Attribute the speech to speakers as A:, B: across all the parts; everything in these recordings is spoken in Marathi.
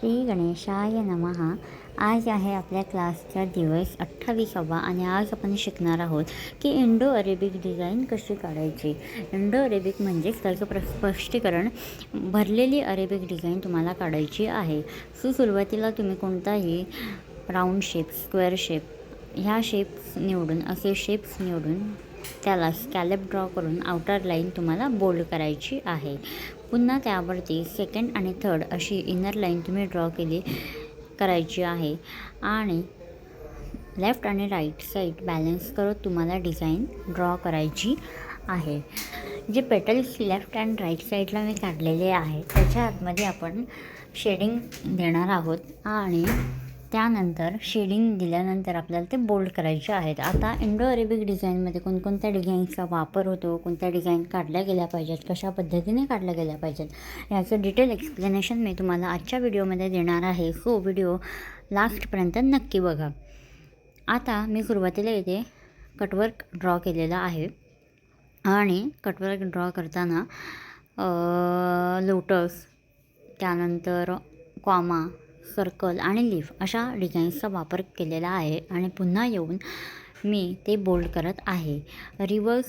A: श्री गणेशाय नमः. आज आहे आपल्या क्लासचा दिवस अठ्ठावीसावा आणि आज आपण शिकणार आहोत की इंडो अरेबिक डिझाईन कशी काढायची? इंडो अरेबिक म्हणजेच त्याचं प्र स्पष्टीकरण भरलेली अरेबिक डिझाईन तुम्हाला काढायची आहे. सो सुरुवातीला तुम्ही कोणताही राऊंड शेप स्क्वेअर शेप ह्या शेप्स निवडून असे शेप्स निवडून त्याला स्कॅलप ड्रॉ करून आउटर लाईन तुम्हाला बोल्ड करायची आहे. पुन्हा त्यावरती सेकंड आणि थर्ड अशी इनर लाईन तुम्ही ड्रॉ केली करायची आहे. आणि लेफ्ट आणि राईट साईड बॅलन्स करत तुम्हाला डिझाईन ड्रॉ करायची आहे. जे पेटल्स लेफ्ट अँड राईट साईडला मी काढलेले आहे त्याच्या आतमध्ये आपण शेडिंग देणार आहोत. आणि त्यानंतर शेडिंग दिल्यानंतर आपल्याला ते बोल्ड करायचे आहेत. आता इंडो अरेबिक डिझाईनमध्ये कोणकोणत्या डिझाईन्सचा वापर होतो कोणत्या डिझाईन काढल्या गेल्या पाहिजेत कशा पद्धतीने काढल्या गेल्या पाहिजेत याचं डिटेल एक्सप्लेनेशन मी तुम्हाला आजच्या व्हिडिओमध्ये देणार आहे. सो व्हिडिओ लास्टपर्यंत नक्की बघा. आता मी सुरुवातीला इथे कटवर्क ड्रॉ केलेलं आहे. आणि कटवर्क ड्रॉ करताना लोटस त्यानंतर कॉमा सर्कल आणि लीफ अशा डिझाईन्सचा वापर केलेला आहे आणि पुन्हा येऊन मी ते बोल्ड करत आहे. रिवर्स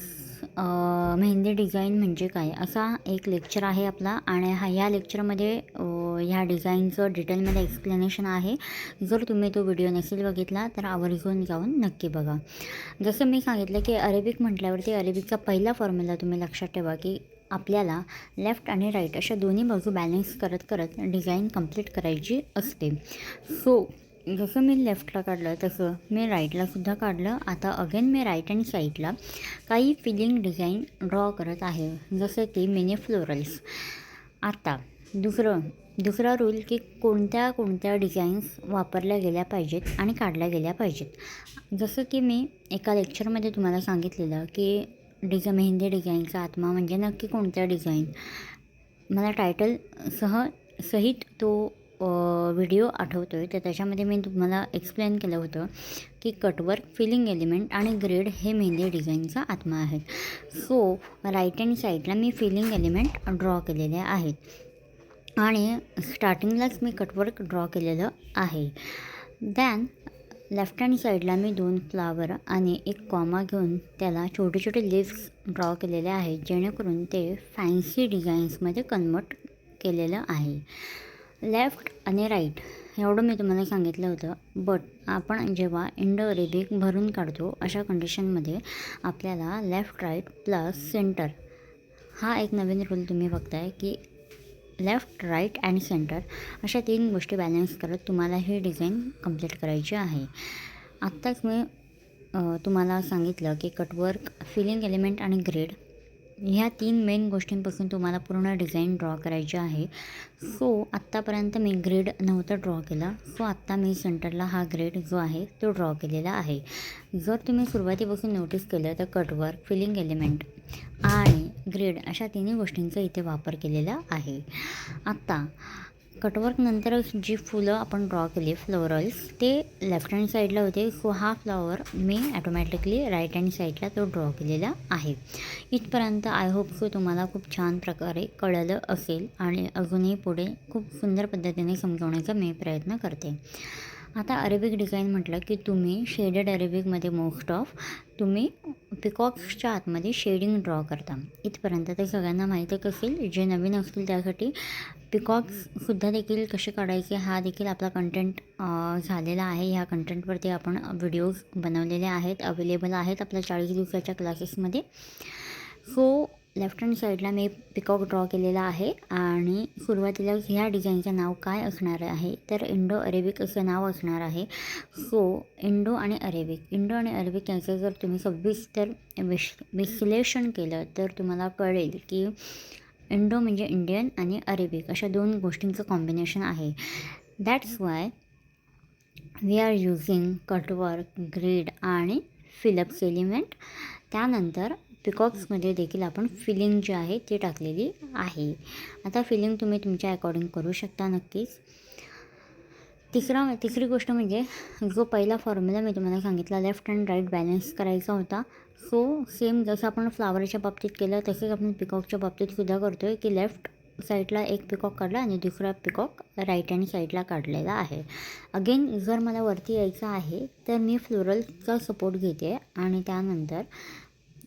A: मेहंदी डिझाईन म्हणजे काय? असा एक लेक्चर आहे आपला आणि हा ह्या लेक्चरमध्ये ह्या डिझाईनचं डिटेलमध्ये एक्सप्लेनेशन आहे. जर तुम्ही तो व्हिडिओ नसेल बघितला तर आवर्जून जाऊन नक्की बघा. जसं मी सांगितलं की अरेबिक म्हटल्यावरती अरेबिकचा पहिला फॉर्म्युला तुम्ही लक्षात ठेवा की आपल्याला लेफ्ट आणि राईट अशा दोन्ही बाजू बॅलन्स करत करत डिझाईन कंप्लीट करायची असते. सो जसं मी लेफ्टला काढलं तसं मी राईटलासुद्धा काढलं. आता अगेन मी राईट अँड साईडला काही फिलिंग डिझाईन ड्रॉ करत आहे. जसं की मिनी फ्लोरल्स आता दुसरं दुसरा रूल की कोणत्या कोणत्या डिझाईन्स वापरल्या गेल्या पाहिजेत आणि काढल्या गेल्या पाहिजेत. जसं की मी एका लेक्चरमध्ये तुम्हाला सांगितलेलं की डिझा मेहंदी डिझाईनचा आत्मा म्हणजे नक्की कोणत्या डिझाईन? मला टायटल सह सहित तो व्हिडिओ आठवतो आहे तर त्याच्यामध्ये मी तुम्हाला एक्सप्लेन केलं होतं की कटवर्क फिलिंग एलिमेंट आणि ग्रेड हे मेहंदी डिझाईनचा आत्मा आहे सो राईट हँड साईडला मी फिलिंग एलिमेंट ड्रॉ केलेले आहेत. आणि स्टार्टिंगलाच मी कटवर्क ड्रॉ केलेलं आहे. दॅन लेफ्ट हँड साईडला मी दोन फ्लावर आणि एक कॉमा घेऊन त्याला छोटे छोटे लिव्स ड्रॉ केलेले आहेत जेणेकरून ते फॅन्सी डिझाईन्समध्ये कन्वर्ट केलेलं आहे. लेफ्ट आणि राईट एवढं मी तुम्हाला सांगितलं होतं बट आपण जेव्हा इंडो अरेबिक भरून काढतो अशा कंडिशनमध्ये आपल्याला लेफ्ट राईट प्लस सेंटर हा एक नवीन रूल तुम्ही बघताय की लेफ्ट राईट अँड सेंटर अशा तीन गोष्टी बॅलन्स करत तुम्हाला ही डिझाईन कंप्लीट करायची आहे. आत्ताच मी तुम्हाला सांगितलं की कटवर्क फिलिंग एलिमेंट आणि ग्रेड ह्या तीन मेन गोष्टींपासून तुम्हाला पूर्ण डिझाईन ड्रॉ करायची आहे. सो आत्तापर्यंत मी ग्रेड नव्हतं ड्रॉ केला. सो आत्ता मी सेंटरला हा ग्रेड जो आहे तो ड्रॉ केलेला आहे. जर तुम्ही सुरुवातीपासून नोटीस केलं तर कटवर्क फिलिंग एलिमेंट आणि ग्रेड अशा तिन्ही गोष्टींचा इथे वापर केलेला आहे. आत्ता कटवर्कनंतर जी फुलं आपण ड्रॉ केली फ्लोरल्स ते लेफ्ट हँड साईडला होते. सो हा फ्लॉवर मी ॲटोमॅटिकली राईट हँड साईडला तो ड्रॉ केलेला आहे. इथपर्यंत आय होप सो तुम्हाला खूप छान प्रकारे कळलं असेल आणि अजूनही पुढे खूप सुंदर पद्धतीने समजवण्याचा मी प्रयत्न करते. आता अरेबिक डिझाईन म्हटलं की तुम्ही शेडेड अरेबिकमध्ये मोस्ट ऑफ तुम्ही पिकॉक्सच्या आतमध्ये शेडिंग ड्रॉ करता. इथपर्यंत ते सगळ्यांना माहीतच असेल जे नवीन असतील त्यासाठी पिकॉक्ससुद्धा देखील कसे काढायचे हा देखील आपला कंटेंट झालेला आहे. ह्या कंटेंटवरती आपण व्हिडिओज बनवलेले आहेत अवेलेबल आहेत आपल्या चाळीस दिवसाच्या क्लासेसमध्ये सो लेफ्ट हँड साईडला मी पिकॉक ड्रॉ केलेला आहे आणि सुरुवातीला ह्या डिझाईनचं नाव काय असणार आहे? तर इंडो अरेबिक असं नाव असणार आहे. सो इंडो आणि अरेबिक इंडो आणि अरेबिक यांचं जर तुम्ही सविस्तर विश विश्लेषण केलं तर तुम्हाला कळेल की इंडो म्हणजे इंडियन आणि अरेबिक अशा दोन गोष्टींचं कॉम्बिनेशन आहे. That's why we are using cutwork grid आणि फिलप्स एलिमेंट त्यानंतर पिकॉक्समध्ये देखील आपण फिलिंग जी आहे ती टाकलेली आहे. आता फिलिंग तुम्ही तुमच्या अकॉर्डिंग करू शकता नक्कीच. तिसरा तिसरी गोष्ट म्हणजे जो पहिला फॉर्म्युला मी तुम्हाला सांगितला लेफ्ट अँड राईट बॅलन्स करायचा होता सो सेम जसं आपण फ्लावरच्या बाबतीत केलं तसेच आपण पिकॉकच्या बाबतीत सुद्धा करतो आहे की लेफ्ट साईडला एक पिकॉक काढला आणि दुसरा पिकॉक राईट हँड साईडला काढलेला आहे. अगेन जर मला वरती यायचं आहे तर मी फ्लोरलचा सपोर्ट घेते आणि त्यानंतर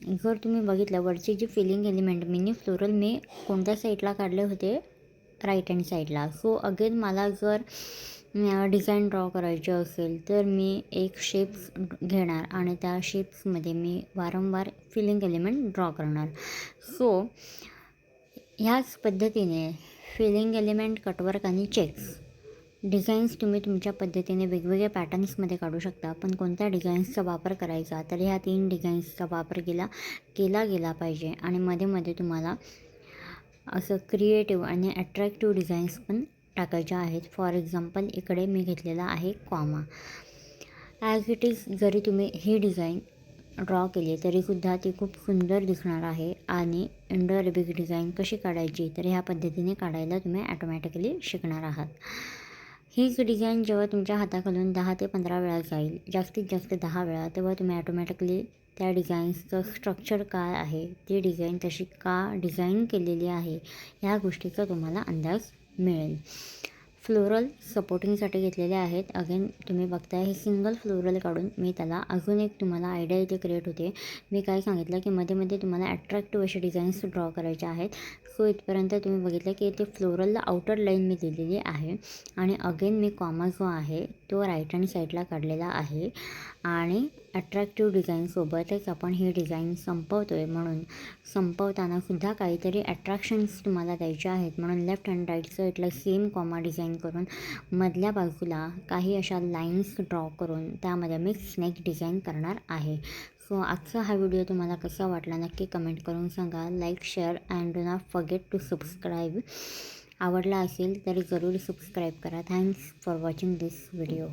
A: जर तुम्ही बघितलं वरची जी फिलिंग एलिमेंट मिनी फ्लोरल मी कोणत्या साईडला काढले होते? राईट हँड साईडला सो अगेन मला जर डिझाईन ड्रॉ करायचे असेल तर मी एक शेप्स घेणार आणि त्या शेप्समध्ये मी वारंवार फिलिंग एलिमेंट ड्रॉ करणार. सो ह्याच पद्धतीने फिलिंग एलिमेंट कटवर्क आणि चेक्स डिझाईन्स तुम्ही तुमच्या पद्धतीने वेगवेगळ्या पॅटर्न्समध्ये काढू शकता. पण कोणत्या डिझाईन्सचा वापर करायचा? तर ह्या तीन डिझाईन्सचा वापर केला केला गेला पाहिजे. आणि मध्ये मध्ये तुम्हाला असं क्रिएटिव्ह आणि अट्रॅक्टिव्ह डिझाईन्स पण टाकायच्या आहेत. फॉर एक्झाम्पल इकडे मी घेतलेला आहे कॉमा ॲज इट इज जरी तुम्ही ही डिझाईन ड्रॉ केली तरीसुद्धा ती खूप सुंदर दिसणार आहे. आणि इंडो अरेबिक डिझाईन कशी काढायची? तर ह्या पद्धतीने काढायला तुम्ही ॲटोमॅटिकली शिकणार आहात. हीच डिझाईन जेव्हा तुमच्या हाताखालून दहा ते पंधरा वेळा जाईल जास्तीत जास्त दहा वेळा तेव्हा तुम्ही ॲटोमॅटिकली त्या डिझाईन्सचं स्ट्रक्चर काय आहे ती डिझाईन तशी का डिझाईन केलेली आहे ह्या गोष्टीचा तुम्हाला अंदाज मिळेल. फ्लोरल सपोर्टिंगसाठी घेतलेले आहेत. अगेन तुम्ही बघताय हे सिंगल फ्लोरल काढून मी त्याला अजून एक तुम्हाला आयडिया इथे क्रिएट होते. मी काय सांगितलं की मध्ये मध्ये तुम्हाला अट्रॅक्टिव्ह असे डिझाईन्स ड्रॉ करायचे आहेत. सो इथपर्यंत तुम्ही बघितलं की इथे फ्लोरलला आउटर लाईन मी दिलेली आहे. आणि अगेन मी कॉमा जो आहे तो राईट हँड साईडला काढलेला आहे. आणि अट्रॅक्टिव्ह डिझाईनसोबतच आपण हे डिझाईन संपवतो आहे म्हणून संपवताना सुद्धा काहीतरी अट्रॅक्शन्स तुम्हाला द्यायचे आहेत. म्हणून लेफ्ट हँड राईट साईडला सेम कॉमा डिझाईन करून मधल्या बाजूला काही अशा लाईन्स ड्रॉ करून त्यामध्ये मी स्नेक डिझाईन करणार आहे. सो आजचा हा व्हिडिओ तुम्हाला कसा वाटला नक्की कमेंट करून सांगा. Like share and do not forget to subscribe आवडला असेल तर जरूर सबस्क्राईब करा. Thanks for watching this video